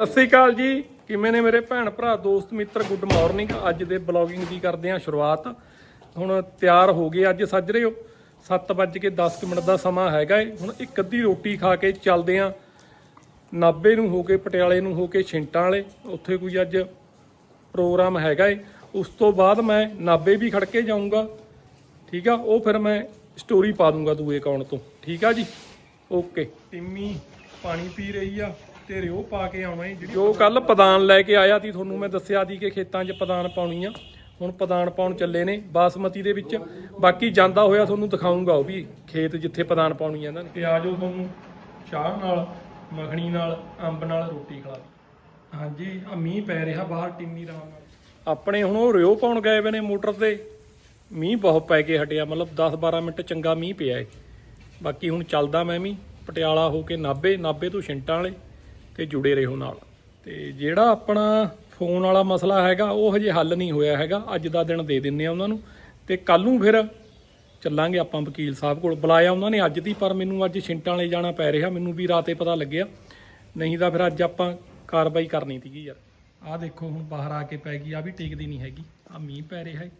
ਸਤਿ ਸ੍ਰੀ ਅਕਾਲ ਜੀ। ਕਿਵੇਂ ਨੇ ਮੇਰੇ ਭੈਣ ਭਰਾ, ਦੋਸਤ, ਮਿੱਤਰ? ਗੁੱਡ ਮਾਰਨਿੰਗ ਅੱਜ ਦੇ ਬਲੌਗਿੰਗ ਦੀ ਕਰਦੇ ਹਾਂ ਸ਼ੁਰੂਆਤ। ਹੁਣ ਤਿਆਰ ਹੋ ਗਏ ਅੱਜ, ਸੱਜ ਰਹੇ ਹੋ? 7:10 ਮਿੰਟ ਦਾ ਸਮਾਂ ਹੈਗਾ ਏ। ਹੁਣ ਇੱਕ ਅੱਧੀ ਰੋਟੀ ਖਾ ਕੇ ਚੱਲਦੇ ਹਾਂ। ਨਾਬੇ ਨੂੰ ਹੋ ਕੇ, ਪਟਿਆਲੇ ਨੂੰ ਹੋ ਕੇ, ਛਿੰਟਾਂ ਵਾਲੇ। ਉੱਥੇ ਕੋਈ ਅੱਜ ਪ੍ਰੋਗਰਾਮ ਹੈਗਾ ਏ। ਉਸ ਤੋਂ ਬਾਅਦ ਮੈਂ ਨਾਬੇ ਵੀ ਖੜ ਕੇ ਜਾਊਂਗਾ। ਠੀਕ ਆ? ਉਹ ਫਿਰ ਮੈਂ ਸਟੋਰੀ ਪਾ ਦੂੰਗਾ ਦੂਏ ਅਕਾਊਂਟ ਤੋਂ। ਠੀਕ ਆ ਜੀ? ਓਕੇ ਟਿੰਮੀ ਪਾਣੀ ਪੀ ਰਹੀ ਆ। ਤੇ ਰਿਓ ਪਾ ਕੇ ਆਉਣਾ ਏ ਜਿਹੜੀ ਜੋ ਕੱਲ ਪਦਾਨ ਲੈ ਕੇ ਆਇਆ ਸੀ ਤੁਹਾਨੂੰ ਮੈਂ ਦੱਸਿਆ ਸੀ ਕਿ ਖੇਤਾਂ 'ਚ ਪਦਾਨ ਪਾਉਣੀ ਆ। ਹੁਣ ਪਦਾਨ ਪਾਉਣ ਚੱਲੇ ਨੇ ਬਾਸਮਤੀ ਦੇ ਵਿੱਚ। ਬਾਕੀ ਜਾਂਦਾ ਹੋਇਆ ਤੁਹਾਨੂੰ ਦਿਖਾਉਂਗਾ ਉਹ ਵੀ ਖੇਤ ਜਿੱਥੇ ਪਦਾਨ ਪਾਉਣੀ ਆ ਇਹਨਾਂ ਨੇ। ਤੇ ਆਜੋ ਤੁਹਾਨੂੰ ਚਾਹ ਨਾਲ ਮੱਖਣੀ ਨਾਲ ਅੰਬ ਨਾਲ ਰੋਟੀ ਖਿਲਾ ਹਾਂਜੀ ਆ ਮੀਂਹ ਪੈ ਰਿਹਾ ਬਾਹਰ ਟਿੰਮੀ ਰਾਮ ਨਾਲ। ਆਪਣੇ ਹੁਣ ਉਹ ਰਿਓ ਪਾਉਣ ਗਏ ਵੇ ਨੇ ਮੋਟਰ ਤੇ। ਮੀਂਹ ਬਹੁਤ ਪੈ ਕੇ ਹਟਿਆ ਮਤਲਬ 10-12 ਮਿੰਟ ਚੰਗਾ ਮੀਂਹ ਪਿਆ ਏ। ਬਾਕੀ ਹੁਣ ਚੱਲਦਾ ਮੈਂ ਵੀ ਪਟਿਆਲਾ ਹੋ ਕੇ ਨਾਬੇ ਨਾਬੇ ਤੋਂ ਛਿੰਟਾਂ ਵਾਲੇ। ਤੇ ਜੁੜੇ ਰਹੋ ਨਾਲ। ਤੇ ਜਿਹੜਾ ਆਪਣਾ ਫੋਨ ਵਾਲਾ ਮਸਲਾ ਹੈਗਾ, ਉਹ ਹਜੇ ਹੱਲ ਨਹੀਂ ਹੋਇਆ ਹੈਗਾ। ਅੱਜ ਦਾ ਦਿਨ ਦੇ ਦਿੰਨੇ ਆ ਉਹਨਾਂ ਨੂੰ। ਤੇ ਕੱਲ ਨੂੰ ਫਿਰ ਚੱਲਾਂਗੇ ਆਪਾਂ ਵਕੀਲ ਸਾਹਿਬ ਕੋਲ। ਬੁਲਾਇਆ ਉਹਨਾਂ ਨੇ ਅੱਜ ਦੀ, ਪਰ ਮੈਨੂੰ ਅੱਜ ਛਿੰਟਾਂ ਵਾਲੇ ਜਾਣਾ ਪੈ ਰਿਹਾ। ਮੈਨੂੰ ਵੀ ਰਾਤੇ ਪਤਾ ਲੱਗਿਆ। ਨਹੀਂ ਤਾਂ ਫਿਰ ਅੱਜ ਆਪਾਂ ਕਾਰਵਾਈ ਕਰਨੀ ਸੀਗੀ ਯਾਰ। ਆਹ ਦੇਖੋ, ਹੁਣ ਬਾਹਰ ਆ ਕੇ ਪੈ ਗਈ। ਆ ਵੀ ਟੇਕਦੀ ਨਹੀਂ ਹੈਗੀ। ਆ ਮੀਂਹ ਪੈ ਰਿਹਾ ਹੈ।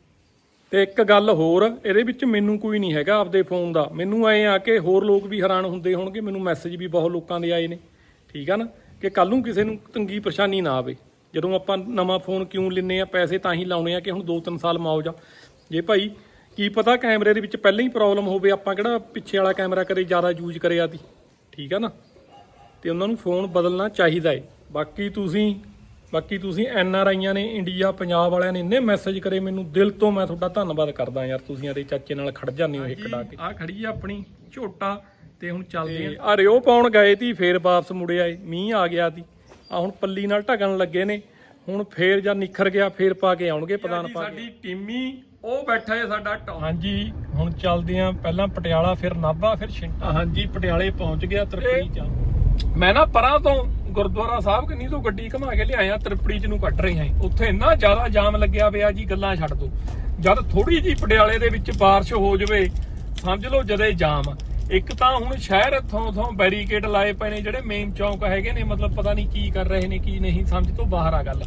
ਤੇ ਇੱਕ ਗੱਲ ਹੋਰ, ਇਹਦੇ ਵਿੱਚ ਮੈਨੂੰ ਕੋਈ ਨਹੀਂ ਹੈਗਾ ਆਪਦੇ ਫੋਨ ਦਾ। ਮੈਨੂੰ ਐ ਆ ਕੇ ਹੋਰ ਲੋਕ ਵੀ ਹੈਰਾਨ ਹੁੰਦੇ ਹੋਣਗੇ। ਮੈਨੂੰ ਮੈਸੇਜ ਵੀ ਬਹੁਤ ਲੋਕਾਂ ਦੇ ਆਏ ਨੇ। ਠੀਕ ਆ ਨਾ? ਕਿ ਕੱਲ ਨੂੰ ਕਿਸੇ ਨੂੰ ਤੰਗੀ ਪਰੇਸ਼ਾਨੀ ਨਾ ਆਵੇ। ਜਦੋਂ ਆਪਾਂ ਨਵਾਂ ਫੋਨ ਕਿਉਂ ਲੈਨੇ ਆ ਪੈਸੇ ਤਾਂ ਹੀ ਲਾਉਣੇ ਆ ਕਿ ਹੁਣ 2-3 ਸਾਲ ਆ ਜੇ। ਭਾਈ ਕੀ ਪਤਾ ਕੈਮਰੇ ਦੇ ਵਿੱਚ ਪਹਿਲਾਂ ਹੀ ਪ੍ਰੋਬਲਮ ਹੋਵੇ ਆਪਾਂ ਕਿਹੜਾ ਪਿੱਛੇ ਵਾਲਾ ਕੈਮਰਾ ਕਰੇ ਜ਼ਿਆਦਾ ਯੂਜ਼ ਕਰਿਆ ਦੀ ਠੀਕ ਆ ਨਾ? ਤੇ ਉਹਨਾਂ ਨੂੰ ਫੋਨ ਬਦਲਣਾ ਚਾਹੀਦਾ ਏ। ਬਾਕੀ ਤੁਸੀਂ ਬਾਕੀ ਤੁਸੀਂ ਐਨ ਆਰ ਆਈਆਂ ਨੇ ਇੰਡੀਆ ਪੰਜਾਬ ਵਾਲਿਆਂ ਨੇ ਇੰਨੇ ਮੈਸੇਜ ਕਰੇ ਮੈਨੂੰ ਦਿਲ ਤੋਂ ਮੈਂ ਤੁਹਾਡਾ ਧੰਨਵਾਦ ਕਰਦਾ ਯਾਰ ਤੁਸੀਂ ਆਦੇ ਚਾਚੇ ਨਾਲ ਖੜ ਜਾਂਦੇ ਹੋ ਇੱਕ ਡਾ ਕੇ ਆ ਖੜੀ ਆ ਆਪਣੀ ਝੋਟਾ। ਤੇ ਹੁਣ ਚੱਲਦੇ ਆ। ਆ ਰਿਓ ਪਾਉਣ ਗਏ ਤੀ ਫੇਰ ਵਾਪਸ ਮੁੜੇ ਆਏ। ਮੀਂਹ ਆ ਗਿਆ ਤੀ। ਆ ਹੁਣ ਪੱਲੀ ਨਾਲ ਢਕਣ ਲੱਗੇ ਨੇ। ਹੁਣ ਫੇਰ ਜਾਂ ਨਿਖਰ ਗਿਆ ਫੇਰ ਪਾ ਕੇ ਆਉਣਗੇ ਪ੍ਰਧਾਨ ਪਾ ਸਾਡੀ ਟੀਮੀ ਉਹ ਬੈਠਾ ਹੈ ਸਾਡਾ ਹਾਂਜੀ ਹੁਣ ਚੱਲਦੇ ਆ। ਪਹਿਲਾਂ ਪਟਿਆਲਾ ਫਿਰ ਨਾਭਾ ਫਿਰ ਛਿੰਟਾ। ਹਾਂਜੀ ਪਟਿਆਲੇ ਪਹੁੰਚ ਗਿਆ ਤਰਪੜੀ ਚ ਮੈਂ ਨਾ ਪਰਾਂ ਤੋਂ ਗੁਰਦੁਆਰਾ ਸਾਹਿਬ ਕਿੰਨੀ ਤੋਂ ਗੱਡੀ ਘੁਮਾ ਕੇ ਲਿਆਇਆ ਤ੍ਰਿਪੜੀ ਚ ਨੂੰ ਕੱਟ ਰਹੀ ਹਾਂ ਉੱਥੇ ਇੰਨਾ ਜ਼ਿਆਦਾ ਜਾਮ ਲੱਗਿਆ ਪਿਆ ਜੀ ਗੱਲਾਂ ਛੱਡ ਦੋ। ਜਦ ਥੋੜੀ ਜੀ ਪਟਿਆਲੇ ਦੇ ਵਿੱਚ ਬਾਰਿਸ਼ ਹੋ ਜਵੇ ਸਮਝ ਲਓ ਜਦੇ ਜਾਮ ਇੱਕ ਤਾਂ ਹੁਣ ਸ਼ਹਿਰ ਇੱਥੋਂ ਉਥੋਂ ਬੈਰੀਕੇਡ ਲਾਏ ਪਏ ਨੇ ਜਿਹੜੇ ਮੇਨ ਚੌਂਕ ਹੈਗੇ ਨੇ, ਮਤਲਬ ਪਤਾ ਨਹੀਂ ਕੀ ਕਰ ਰਹੇ ਨੇ, ਕੀ ਨਹੀਂ, ਸਮਝ ਤੋਂ ਬਾਹਰ ਆ ਗੱਲ।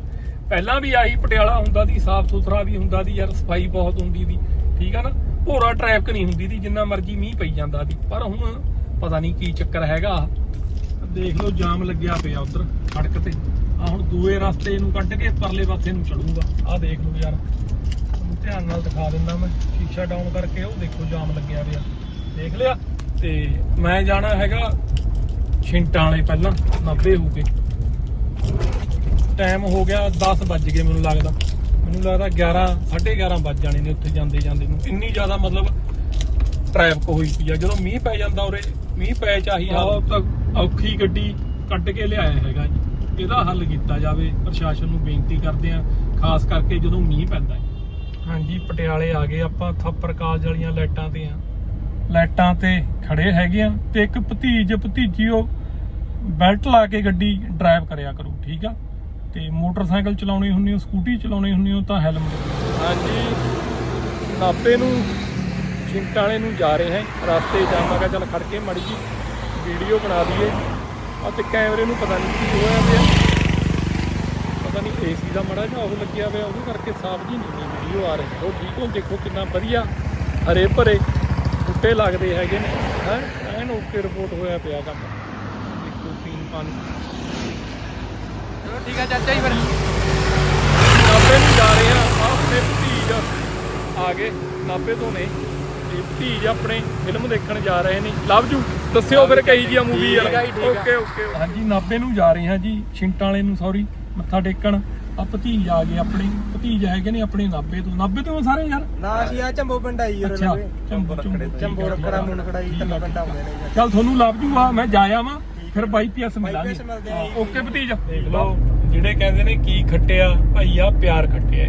ਪਹਿਲਾਂ ਵੀ ਆਹੀ ਪਟਿਆਲਾ ਹੁੰਦਾ ਦੀ ਸਾਫ਼ ਸੁਥਰਾ ਵੀ ਹੁੰਦਾ ਦੀ ਯਾਰ, ਸਫ਼ਾਈ ਬਹੁਤ ਹੁੰਦੀ ਦੀ ਠੀਕ ਆ ਨਾ? ਭੋਰਾ ਟ੍ਰੈਫਿਕ ਨਹੀਂ ਹੁੰਦੀ ਦੀ ਜਿੰਨਾ ਮਰਜ਼ੀ ਮੀਂਹ ਪਈ ਜਾਂਦਾ ਦੀ ਪਰ ਹੁਣ ਪਤਾ ਨਹੀਂ ਕੀ ਚੱਕਰ ਹੈਗਾ। ਦੇਖ ਲਓ, ਜਾਮ ਲੱਗਿਆ ਪਿਆ ਉਧਰ, ਸੜਕ ਤੇ। ਆ ਹੁਣ ਦੂਏ ਰਸਤੇ ਨੂੰ ਕੱਢ ਕੇ ਪਰਲੇ ਪਾਸੇ ਨੂੰ ਚੜੂਗਾ ਆ ਦੇਖ ਲਓ ਯਾਰ, ਧਿਆਨ ਨਾਲ ਦਿਖਾ ਦਿੰਦਾ ਮੈਂ। ਸ਼ੀਸ਼ਾ ਡਾਊਨ ਕਰਕੇ ਉਹ ਦੇਖੋ, ਜਾਮ ਲੱਗਿਆ ਪਿਆ। ਦੇਖ ਲਿਆ? ਤੇ ਮੈਂ ਜਾਣਾ ਹੈਗਾ ਛਿੰਟਾਂ ਵਾਲੇ ਪਹਿਲਾਂ 90 ਹੋ ਕੇ ਟਾਈਮ ਹੋ ਗਿਆ 10 ਵੱਜ ਗਏ ਮੈਨੂੰ ਲੱਗਦਾ। ਮੈਨੂੰ ਲੱਗਦਾ 11 11:30 ਵੱਜ ਜਾਣੇ ਨੇ ਉੱਥੇ ਜਾਂਦੇ ਜਾਂਦੇ ਨੂੰ। ਇੰਨੀ ਜ਼ਿਆਦਾ ਮਤਲਬ ਟ੍ਰੈਫਿਕ ਹੋਈ ਪਈ ਆ। ਜਦੋਂ ਮੀਂਹ ਪੈ ਜਾਂਦਾ ਉਰੇ ਮੀਂਹ ਪੈ ਚਾਹੀ ਹਾਲਤ ਤਾਂ ਔਖੀ ਗੱਡੀ ਕੱਢ ਕੇ ਲਿਆਇਆ ਹੈਗਾ ਜੀ। ਇਹਦਾ ਹੱਲ ਕੀਤਾ ਜਾਵੇ ਪ੍ਰਸ਼ਾਸਨ ਨੂੰ ਬੇਨਤੀ ਕਰਦੇ ਆ ਖਾਸ ਕਰਕੇ ਜਦੋਂ ਮੀਂਹ ਪੈਂਦਾ ਹੈ। ਹਾਂਜੀ ਪਟਿਆਲੇ ਆ ਗਏ ਆਪਾਂ ਥੱਪਰ ਕਾਲਜ ਵਾਲੀਆਂ ਲਾਈਟਾਂ ਤੇ ਆ। ਲਾਈਟਾਂ ਤੇ ਖੜੇ ਹੈਗੇ ਆ ਤੇ ਇੱਕ ਭਤੀਜ ਭਤੀਜੀ ਉਹ ਬੈਲਟ ਲਾ ਕੇ ਗੱਡੀ ਡਰਾਈਵ ਕਰਿਆ ਕਰੋ, ਠੀਕ ਆ? ਤੇ ਮੋਟਰਸਾਈਕਲ ਚਲਾਉਣੀ ਹੁੰਦੀ ਹੋ ਸਕੂਟੀ ਚਲਾਉਣੀ ਹੁੰਦੀ ਹੋ ਤਾਂ ਹੈਲਮਟ ਹਾਂਜੀ। ਨਾਪੇ ਨੂੰ ਛਿੰਟਾਂ ਵਾਲੇ ਨੂੰ ਜਾ ਰਹੇ ਹਾਂ। ਰਸਤੇ ਚ ਮੈਂ ਚੱਲ ਖੜ ਕੇ ਮੜੀ ਜੀ ਵੀਡੀਓ ਬਣਾ ਦਈਏ। ਆ ਤੇ ਕੈਮਰੇ ਨੂੰ ਪਤਾ ਨਹੀਂ ਕੀ ਹੋਇਆ ਪਿਆ। ਪਤਾ ਨਹੀਂ ਏਸੀ ਦਾ ਮੜਾ ਜਿਹਾ ਉਹ ਲੱਗਿਆ ਪਿਆ, ਉਹਦੇ ਕਰਕੇ ਸਾਫ਼ ਜੀ ਨਹੀਂ ਵੀਡੀਓ ਆ ਰਹੀ। ਉਹ ਠੀਕ ਹੋ, ਦੇਖੋ ਕਿੰਨਾ ਵਧੀਆ, ਹਰੇ ਭਰੇ। ਬੂਟੇ ਲੱਗਦੇ ਹੈਗੇ ਨੇ। ਹੈ ਐਨ ਓਕੇ ਰਿਪੋਰਟ ਹੋਇਆ ਪਿਆ ਕੰਮ। ਦੇਖੋ ਪੀਣ ਪਾਣੀ ਚਲੋ ਠੀਕ ਆ ਚਾਚਾ ਜੀ ਫਿਰ। ਨਾਭੇ ਨੂੰ ਜਾ ਰਹੇ ਆ। ਆਪਣੇ ਭਤੀਜ ਆ ਗਏ। ਨਾਭੇ ਤੋਂ ਨੇ। ਤੇ ਭਤੀਜ ਆਪਣੇ ਫਿਲਮ ਦੇਖਣ ਜਾ ਰਹੇ ਨੇ। Love you. ਦੱਸਿਓ ਫਿਰ ਕਹੀ ਜੀ ਆ ਮੂਵੀ ਆ ਜੀ, ਠੀਕ ਆ। ਓਕੇ ਓਕੇ ਹਾਂਜੀ ਨਾਭੇ ਨੂੰ ਜਾ ਰਹੇ ਹਾਂ ਜੀ। ਛਿੰਟਾਂ ਵਾਲੇ ਨੂੰ ਸੌਰੀ ਮੱਥਾ ਟੇਕਣ। ਆ ਭਤੀਜ ਆ ਗਏ ਆਪਣੇ ਭਤੀਜ ਹੈਗੇ ਨੇ ਆਪਣੇ ਨਾਭੇ ਤੋਂ? ਨਾਭੇ ਤੋਂ ਸਾਰੇ ਯਾਰ। ਨਾ ਸੀ ਆ ਚੰਬੋ ਪਿੰਡ ਆਈ ਯਾਰ ਅੱਛਾ ਚੰਬੋ ਚੰਬੋ ਰਖੜਾ ਮੁੰਨਖੜਾ ਜੀ ਤਿੰਨ ਪਿੰਡ ਆਉਂਦੇ ਨੇ। ਜੀ। ਚੱਲ ਤੁਹਾਨੂੰ ਲੱਭ ਜੂਗਾ ਮੈਂ ਜਾਇਆ ਵਾਂ ਫਿਰ ਬਾਈ ਪੀਐਸ ਮਿਲਾਂਗੇ ਜੀ। ਓਕੇ ਭਤੀਜ। ਦੇਖ ਲਓ ਜਿਹੜੇ ਕਹਿੰਦੇ ਨੇ ਕੀ ਖੱਟਿਆ ਭਾਈ ਆ ਪਿਆਰ ਖੱਟਿਆ।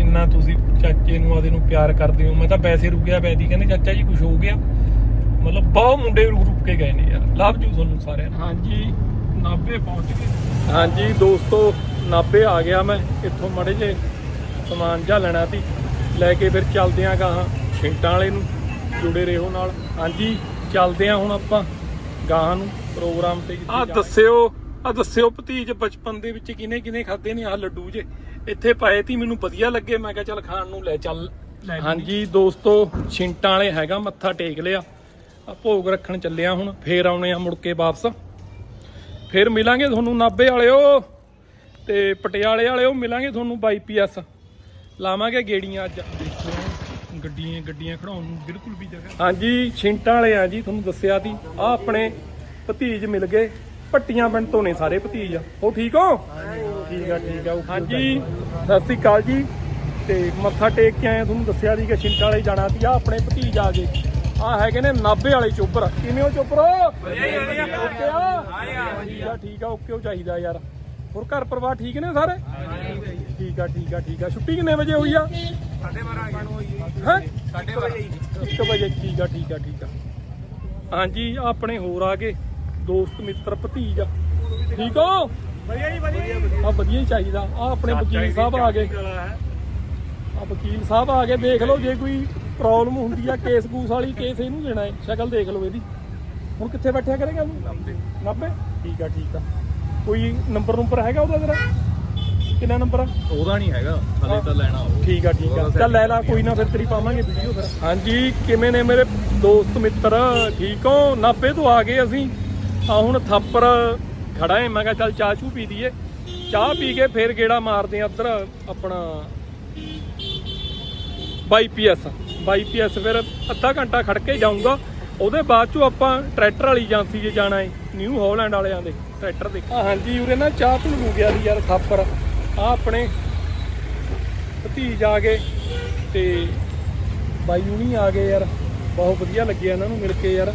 ਇੰਨਾ ਤੁਸੀਂ ਚਾਚੇ ਨੂੰ ਆਦੇ ਨੂੰ ਪਿਆਰ ਕਰਦੇ ਹੋ। ਮੈਂ ਤਾਂ ਵੈਸੇ ਰੁਕਿਆ ਪੈਦੀ ਕਹਿੰਦੇ ਚਾਚਾ ਜੀ ਕੁਝ ਹੋ ਗਿਆ। ਮਤਲਬ ਬਹੁਤ ਮੁੰਡੇ ਰੁਕ ਰੁਕ ਕੇ ਗਏ ਨੇ ਯਾਰ। ਲੱਭ ਜੂ ਤੁਹਾਨੂੰ ਸਾਰਿਆਂ ਨੂੰ। ਹਾਂਜੀ ਨਾਭੇ ਪਹੁੰਚ ਗਏ। ਹਾਂਜੀ ਦੋਸਤੋ ਨਾਭੇ ਆ ਗਿਆ ਮੈਂ ਇੱਥੋਂ ਮੜੇ ਜੇ ਸਮਾਨ ਜਾ ਲੈਣਾ ਸੀ। ਲੈ ਕੇ ਫਿਰ ਚੱਲਦੇ ਆਂ ਗਾਹਾਂ ਛਿੰਟਾਂ ਵਾਲੇ ਨੂੰ ਜੁੜੇ ਰਹੋ ਨਾਲ। ਹਾਂਜੀ ਚੱਲਦੇ ਆਂ ਹੁਣ ਆਪਾਂ ਗਾਹਾਂ ਨੂੰ ਪ੍ਰੋਗਰਾਮ ਤੇ ਆ ਦੱਸਿਓ ਆ ਦੱਸਿਓ ਭਤੀਜ ਬਚਪਨ ਦੇ ਵਿੱਚ ਕਿਨੇ ਕਿਨੇ ਖਾਦੇ ਨੇ ਆ ਲੱਡੂ ਜੇ। ਇੱਥੇ ਪਾਏ ਤੀ ਮੈਨੂੰ ਵਧੀਆ ਲੱਗੇ। ਮੈਂ ਕਿਹਾ ਚੱਲ ਖਾਣ ਨੂੰ ਲੈ ਚੱਲ ਹਾਂਜੀ ਦੋਸਤੋ ਛਿੰਟਾਂ ਵਾਲੇ ਹੈਗਾ ਮੱਥਾ ਟੇਕ ਲਿਆ। ਆ ਭੋਗ ਰੱਖਣ ਚੱਲਿਆ ਹੁਣ ਫੇਰ ਆਉਣੇ ਆ ਮੁੜ ਕੇ ਵਾਪਸ। ਫੇਰ ਮਿਲਾਂਗੇ ਤੁਹਾਨੂੰ ਨਾਭੇ ਵਾਲਿਓ। ਤੇ ਪਟਿਆਲੇ ਵਾਲਿਓ ਮਿਲਾਂਗੇ ਤੁਹਾਨੂੰ ਬਾਈ ਪੀਐਸ ਲਾਵਾਂਗੇ ਗੇੜੀਆਂ ਅੱਜ। ਗੱਡੀਆਂ ਗੱਡੀਆਂ ਖੜਾਉਣ ਨੂੰ ਬਿਲਕੁਲ ਵੀ ਜਗ੍ਹਾ ਹਾਂਜੀ ਛਿੰਟਾਂ ਵਾਲੇ ਆ ਜੀ ਤੁਹਾਨੂੰ ਦੱਸਿਆ ਸੀ। ਆ ਆਪਣੇ ਭਤੀਜ ਮਿਲ ਗਏ। ਪੱਟੀਆਂ ਪਿੰਡ ਤੋਂ ਨੇ ਸਾਰੇ ਭਤੀਜ। ਉਹ ਠੀਕ ਹੋ? ਠੀਕ ਆ ਠੀਕ ਆ ਹਾਂਜੀ ਸਤਿ ਸ੍ਰੀ ਅਕਾਲ ਜੀ। ਤੇ ਮੱਥਾ ਟੇਕ ਕੇ ਆਏ ਤੁਹਾਨੂੰ ਦੱਸਿਆ ਸੀ ਕਿ ਛਿੰਟਾਂ ਵਾਲੇ ਜਾਣਾ ਸੀ। ਆ ਆਪਣੇ ਭਤੀਜ ਆ ਗਏ। ਆ ਹੈਗੇ ਨੇ ਨਾਭੇ ਵਾਲੇ ਚੋਬਰ ਕਿਵੇਂ ਹੋ ਚੋਬਰ ਵਧੀਆ ਵਧੀਆ। ਓਕੇ ਆ ਠੀਕ ਆ ਓਕੇ ਉਹ ਚਾਹੀਦਾ ਯਾਰ। ਹੋਰ ਘਰ ਪਰਿਵਾਰ ਠੀਕ ਨੇ ਸਾਰੇ? ਠੀਕ ਆ ਠੀਕ ਆ ਠੀਕ ਆ। ਛੁੱਟੀ ਕਿੰਨੇ ਵਜੇ ਹੋਈ ਆ? ਹੈ? 1 ਵਜੇ ਠੀਕ ਆ ਠੀਕ ਆ ਠੀਕ ਆ। ਹਾਂਜੀ ਆਪਣੇ ਹੋਰ ਆ ਗਏ। ਦੋਸਤ ਮਿੱਤਰ ਭਤੀਜ ਠੀਕ ਹੋ? ਵਧੀਆ ਜੀ ਵਧੀਆ। ਆ ਵਧੀਆ ਹੀ ਚਾਹੀਦਾ। ਆ ਆਪਣੇ ਵਕੀਲ ਸਾਹਿਬ ਆ ਗਏ। ਆ ਵਕੀਲ ਸਾਹਿਬ ਆ ਗਏ। ਦੇਖ ਲਓ ਜੇ ਕੋਈ ਪ੍ਰੋਬਲਮ ਹੁੰਦੀ ਆ ਕੇਸ ਕੂਸ ਵਾਲੀ ਕੇਸ ਇਹਨੂੰ ਦੇਣਾ ਹੈ। ਸ਼ਕਲ ਦੇਖ ਲਓ ਇਹਦੀ। ਹੁਣ ਕਿੱਥੇ ਬੈਠਿਆ ਕਰੇਗਾ ਤੂੰ 90 ਠੀਕ ਆ ਠੀਕ ਆ। ਕੋਈ ਨੰਬਰ ਨੰਬਰ ਹੈਗਾ ਉਹਦਾ ਤੇਰਾ? ਕਿੰਨਾ ਨੰਬਰ ਆ? ਉਹਦਾ ਨਹੀਂ ਹੈਗਾ ਹਲੇ ਤਾਂ ਲੈਣਾ ਉਹ। ਠੀਕ ਆ ਠੀਕ ਆ। ਚੱਲ ਲੈ ਲਾ ਕੋਈ ਨਾ ਫਿਰ ਤੇਰੀ ਪਾਵਾਂਗੇ ਵੀਡੀਓ ਫਿਰ। ਹਾਂਜੀ ਕਿਵੇਂ ਨੇ ਮੇਰੇ ਦੋਸਤ ਮਿੱਤਰ? ਠੀਕ ਹੋ? ਨਾਪੇ ਤੋਂ ਆ ਗਏ ਅਸੀਂ। ਆ ਹੁਣ ਥਾਪਰ ਖੜਾ ਹੈ ਮੈਂ ਕਿਹਾ ਚੱਲ ਚਾਹ ਚੂ ਪੀ ਲਈਏ। ਚਾਹ ਪੀ ਕੇ ਫੇਰ ਗੇੜਾ ਮਾਰਦੇ ਆ ਇੱਧਰ ਆਪਣਾ ਬਾਈ ਪੀਐਸ ਬਾਈ ਪੀਐਸ ਫਿਰ ਅੱਧਾ ਘੰਟਾ ਖੜ ਕੇ ਜਾਊਂਗਾ। ਉਹਦੇ ਬਾਅਦ ਚੋਂ ਆਪਾਂ ਟਰੈਕਟਰ ਵਾਲੀ ਏਜੰਸੀ 'ਚ ਜਾਣਾ ਏ ਨਿਊ ਹਾਲੈਂਡ ਵਾਲਿਆਂ ਦੇ, ਟਰੈਕਟਰ ਦੇ। ਆ ਹਾਂਜੀ ਉਰੇ ਨਾ ਚਾਹ ਪੀਣ ਗਿਆ ਸੀ ਯਾਰ, ਥਾਪਰ। ਆ ਆਪਣੇ ਭਤੀਜ ਆ ਗਏ ਤੇ ਬਾਈ ਹੁਣੀ ਆ ਗਏ ਯਾਰ, ਬਹੁਤ ਵਧੀਆ ਲੱਗਿਆ ਇਹਨਾਂ ਨੂੰ ਮਿਲ ਕੇ ਯਾਰ।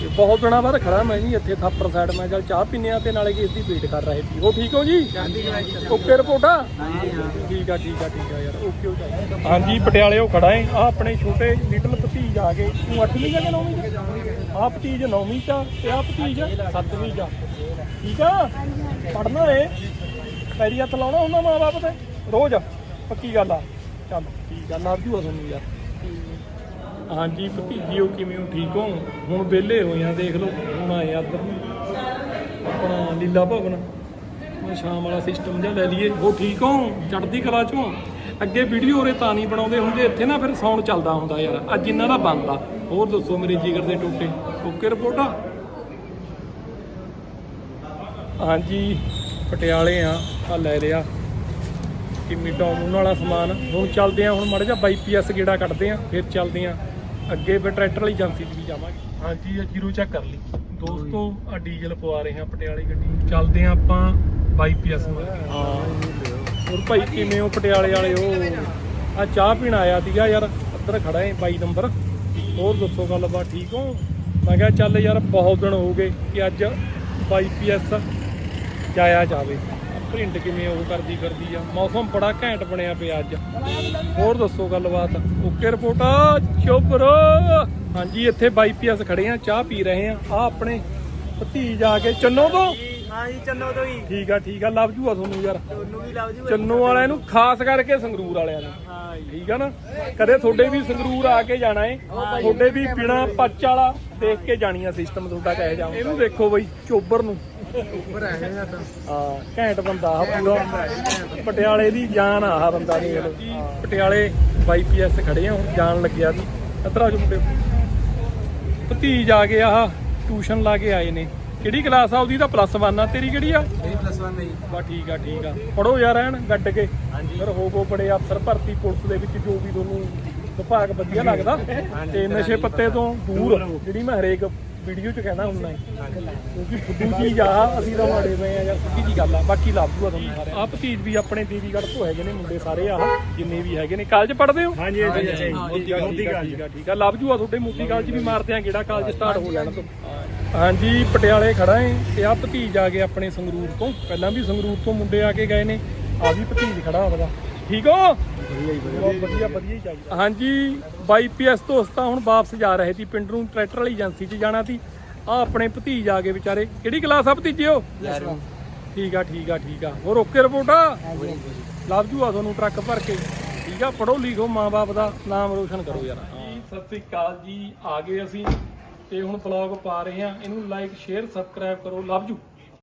ਤੇ ਬਹੁਤ ਦਿਨਾਂ ਬਾਅਦ ਖੜਾ ਮੈਂ ਜੀ ਇੱਥੇ ਥਾਪਰ ਸਾਈਡ ਮੈਂ ਚੱਲ ਚਾਹ ਪੀਨੇ ਆ ਤੇ ਨਾਲੇ ਕਿ ਇਸਦੀ ਵੇਟ ਕਰ ਰਹੇ ਸੀ। ਉਹ ਠੀਕ ਹੋ ਜੀ? ਓਕੇ ਰਿਪੋਰਟਾ? ਠੀਕ ਆ ਠੀਕ ਆ ਠੀਕ ਆ ਯਾਰ ਓਕੇ ਹੋ ਜਾਏ ਹਾਂਜੀ ਪਟਿਆਲੇ ਉਹ ਖੜਾ ਹੈ। ਆ ਆਪਣੇ ਛੋਟੇ ਲਿਟਲ ਭਤੀਜ ਆ ਗਏ। ਤੂੰ 8ਵੀਂ ਜਾਂ 9ਵੀਂ ਆ ਭਤੀਜ 9ਵੀਂ ਚ ਆ ਤੇ ਆ ਭਤੀਜ 7ਵੀਂ ਚ ਆ। ਠੀਕ ਆ? ਪੜਨਾ ਏ ਪੈਰੀ ਹੱਥ ਲਾਉਣਾ ਉਹਨਾਂ ਮਾਂ ਬਾਪ ਤੇ। ਰੋਜ਼ ਪੱਕੀ ਗੱਲ ਆ। ਚੱਲ ਠੀਕ ਆ ਲੱਭ ਜੂਆ ਤੁਹਾਨੂੰ ਯਾਰ। ਹਾਂਜੀ ਭਤੀਜੀਓ ਕਿਵੇਂ ਹੋ? ਠੀਕ ਹੋ? ਹੁਣ ਵਿਹਲੇ ਹੋਏ ਆ ਦੇਖ ਲਓ, ਹੁਣ ਆਏ ਆ ਇੱਧਰ ਆਪਣਾ ਲੀਲਾ ਭਵਨ। ਮੈਂ ਸ਼ਾਮ ਵਾਲਾ ਸਿਸਟਮ ਜਿਹਾ ਲੈ ਲਈਏ। ਉਹ ਠੀਕ ਹੋ? ਚੜ੍ਹਦੀ ਕਲਾ ਚੋਂ? ਅੱਗੇ ਵੀਡੀਓ ਉਰੇ ਤਾਂ ਨਹੀਂ ਬਣਾਉਂਦੇ ਹੁੰਦੇ। ਇੱਥੇ ਨਾ ਫਿਰ ਸਾਊਂਡ ਚੱਲਦਾ ਹੁੰਦਾ ਯਾਰ। ਅੱਜ ਇਹਨਾਂ ਦਾ ਬੰਦ ਆ ਹੋਰ ਦੱਸੋ ਮੇਰੇ ਜਿਗਰ ਦੇ ਟੋਟੇ। Okay report? ਆ ਹਾਂਜੀ, ਪਟਿਆਲੇ ਆ। ਆ ਲੈ ਲਿਆ। ਕਿੰਮੀ ਟੌਮ ਉਹਨਾਂ ਵਾਲਾ ਸਮਾਨ। ਹੁਣ ਚੱਲਦੇ ਆ, ਹੁਣ ਮੜ ਜਾ ਬਾਈ ਪੀਐਸ ਗੇੜਾ ਕੱਢਦੇ ਆ, ਫਿਰ ਚੱਲਦੇ ਆ। ਅੱਗੇ ਫਿਰ ਟਰੈਕਟਰ ਵਾਲੀ ਏਜੰਸੀ 'ਚ ਵੀ ਜਾਵਾਂਗੇ। ਹਾਂਜੀ ਆ ਜੀਰੋ ਚੈੱਕ ਕਰ ਲਈ। ਦੋਸਤੋ ਆ ਡੀਜ਼ਲ ਪਵਾ ਰਹੇ ਆ ਪਟਿਆਲੇ ਗੱਡੀ। ਚੱਲਦੇ ਆ ਆਪਾਂ ਬਾਈ ਪੀਐਸ ਹਾਂ। ਹੋਰ ਭਾਈ ਕਿਵੇਂ ਹੋ ਪਟਿਆਲੇ ਵਾਲੇ? ਉਹ ਆ ਚਾਹ ਪੀਣ ਆਇਆ ਸੀਗਾ ਯਾਰ ਅੰਦਰ ਖੜਾ ਹੈ 22 ਨੰਬਰ। ਹੋਰ ਦੱਸੋ ਗੱਲਬਾਤ ਠੀਕ ਹੋ? ਮੈਂ ਕਿਹਾ ਚੱਲ ਯਾਰ ਬਹੁਤ ਦਿਨ ਹੋ ਗਏ ਕਿ ਅੱਜ ਬਾਈ ਪੀਐਸ ਜਾਇਆ ਜਾਵੇ। ਪ੍ਰਿੰਟ ਕਿਵੇਂ ਉਹ ਕਰਦੀ ਕਰਦੀ ਆ। ਮੌਸਮ ਬੜਾ ਘੈਂਟ ਬਣਿਆ ਪਿਆ ਅੱਜ। ਹੋਰ ਦੱਸੋ ਗੱਲਬਾਤ? ਓਕੇ ਰਿਪੋਰਟਾ ਚੁੱਪਰੋ ਹਾਂਜੀ ਇੱਥੇ ਬਾਈ ਪੀਐਸ ਖੜੇ ਆ ਚਾਹ ਪੀ ਰਹੇ ਆ। ਆ ਆਪਣੇ ਭਤੀਜ ਆ ਕੇ ਚੰਨੋ ਤੋਂ? ਹਾਂ ਜੀ ਚੰਨੋ ਤੋਂ ਹੀ। ਠੀਕ ਆ ਠੀਕ ਆ ਲੱਭ ਜੂਆ ਤੁਹਾਨੂੰ ਯਾਰ। ਤੁਹਾਨੂੰ ਵੀ ਲੱਭ ਜੂ ਚੰਨੋ ਵਾਲਿਆਂ ਨੂੰ ਖਾਸ ਕਰਕੇ ਸੰਗਰੂਰ ਵਾਲਿਆਂ ਨੂੰ। ਹਾਂ ਠੀਕ ਆ ਨਾ? ਕਦੇ ਤੁਹਾਡੇ ਵੀ ਸੰਗਰੂਰ ਆ ਕੇ ਜਾਣਾ ਏ? ਤੁਹਾਡੇ ਵੀ ਬਿਨਾ ਪੱਚ ਵਾਲਾ ਦੇਖ ਕੇ ਜਾਣੀ ਆ ਸਿਸਟਮ ਤੁਹਾਡਾ ਕਹੇ ਜਾਊ ਇਹਨੂੰ ਦੇਖੋ ਬਈ ਚੋਬਰ ਨੂੰ। ਉੱਪਰ ਆਏ ਨੇ ਤਾਂ ਹਾਂ ਘੈਂਟ ਬੰਦਾ ਆ ਪੂਰਾ ਪਟਿਆਲੇ ਦੀ ਜਾਨ ਆ ਆਹ ਬੰਦਾ ਦੇਖ ਲਓ। ਪਟਿਆਲੇ ਵਾਈਪੀਐਸ ਖੜੇ ਆ ਹੁਣ ਜਾਣ ਲੱਗਿਆ ਸੀ ਇੱਧਰ ਆ ਜਾਓ ਮੁੰਡੇ। ਭਤੀਜ ਆ ਗਏ ਆਹ ਟਿਊਸ਼ਨ ਲਾ ਕੇ ਆਏ ਨੇ। ਕਿਹੜੀ ਕਲਾਸ ਆ ਉਹਦੀ? ਤਾਂ ਪਲੱਸ 1 ਆ। ਤੇਰੀ ਕਿਹੜੀ ਆ? ਇਹ ਪਲੱਸ 1 ਨਹੀਂ ਬਾ ਠੀਕ ਆ ਠੀਕ ਆ। ਪੜੋ ਯਾਰ ਐਨ ਗੱਡ ਕੇ। ਫਿਰ ਹੋਵੋ ਬੜੇ ਅਫਸਰ ਭਰਤੀ ਪੁਲਿਸ ਦੇ ਵਿੱਚ ਜੋ ਵੀ ਤੁਹਾਨੂੰ ਵਿਭਾਗ ਵਧੀਆ ਲੱਗਦਾ। ਤੇ ਨਸ਼ੇ ਪੱਤੇ ਤੋਂ ਦੂਰ ਜਿਹੜੀ ਮੈਂ ਹਰੇਕ ਵੀਡੀਓ 'ਚ ਕਹਿਣਾ ਹੁੰਦਾ ਹੈ। ਕਿਉਂਕਿ ਫੁੱਦੂ ਚੀਜ਼ ਆ ਅਸੀਂ ਤਾਂ ਮਾੜੇ ਪਏ ਆ ਯਾਰ ਸਿੱਧੀ ਜੀ ਗੱਲ ਆ। ਬਾਕੀ ਲੱਭ ਜੂਆ ਤੁਹਾਨੂੰ ਸਾਰੇ ਆ ਭਤੀਜ ਵੀ ਆਪਣੇ ਦੇਵੀਗੜ੍ਹ ਤੋਂ ਹੈਗੇ ਨੇ ਮੁੰਡੇ ਸਾਰੇ ਆਹ ਜਿੰਨੇ ਵੀ ਹੈਗੇ ਨੇ। ਕਾਲਜ ਪੜ੍ਹਦੇ ਹੋ? ਹਾਂਜੀ ਹਾਂਜੀ ਠੀਕ ਆ ਠੀਕ ਆ ਠੀਕ ਆ ਠੀਕ ਆ। ਲੱਭ ਜੂਆ ਤੁਹਾਡੇ ਮੋਤੀ ਕਾਲਜ ਵੀ ਮਾਰਦੇ ਆ ਕਿਹੜਾ ਕਾਲਜ ਸਟਾਰਟ ਹੋ ਜਾਣ ਤੋਂ? ਹਾਂਜੀ ਪਟਿਆਲੇ ਖੜਾ ਏ। ਤੇ ਆ ਭਤੀਜ ਆ ਗਏ ਆਪਣੇ ਸੰਗਰੂਰ ਤੋਂ। ਪਹਿਲਾਂ ਵੀ ਸੰਗਰੂਰ ਤੋਂ ਮੁੰਡੇ ਆ ਕੇ ਗਏ ਨੇ। ਆ ਵੀ ਭਤੀਜ ਖੜਾ ਉਹਦਾ ਠੀਕ ਹੋ? ਵਧੀਆ ਵਧੀਆ। ਹੀ ਚਾਹੀਦਾ ਹਾਂਜੀ ਬਾਈ ਪੀਐਸ ਤੋਂ ਅਸੀਂ ਤਾਂ ਹੁਣ ਵਾਪਸ ਜਾ ਰਹੇ ਸੀ ਪਿੰਡ ਨੂੰ ਟਰੈਕਟਰ ਵਾਲੀ ਏਜੰਸੀ 'ਚ ਜਾਣਾ ਸੀ। ਆ ਆਪਣੇ ਭਤੀਜ ਆ ਗਏ ਵਿਚਾਰੇ। ਕਿਹੜੀ ਕਲਾਸ ਆ ਭਤੀਜਿਓ? ਠੀਕ ਆ ਠੀਕ ਆ ਠੀਕ ਆ। ਹੋਰ ਓਕੇ ਰਿਪੋਰਟ ਆ? ਲੱਭ ਜੂਆ ਤੁਹਾਨੂੰ ਟਰੱਕ ਭਰ ਕੇ। ਠੀਕ ਆ ਪੜੋ ਲਿਖੋ ਮਾਂ-ਬਾਪ ਦਾ ਨਾਮ ਰੋਸ਼ਨ ਕਰੋ ਯਾਰ। ਜੀ ਸਤਿ ਸ੍ਰੀ ਅਕਾਲ ਜੀ। ਆ ਗਏ ਅਸੀਂ ਤੇ ਹੁਣ ਬਲੌਗ ਪਾ ਰਹੇ ਆ ਇਹਨੂੰ ਲਾਈਕ ਸ਼ੇਅਰ ਸਬਸਕ੍ਰਾਈਬ ਕਰੋ। Love you.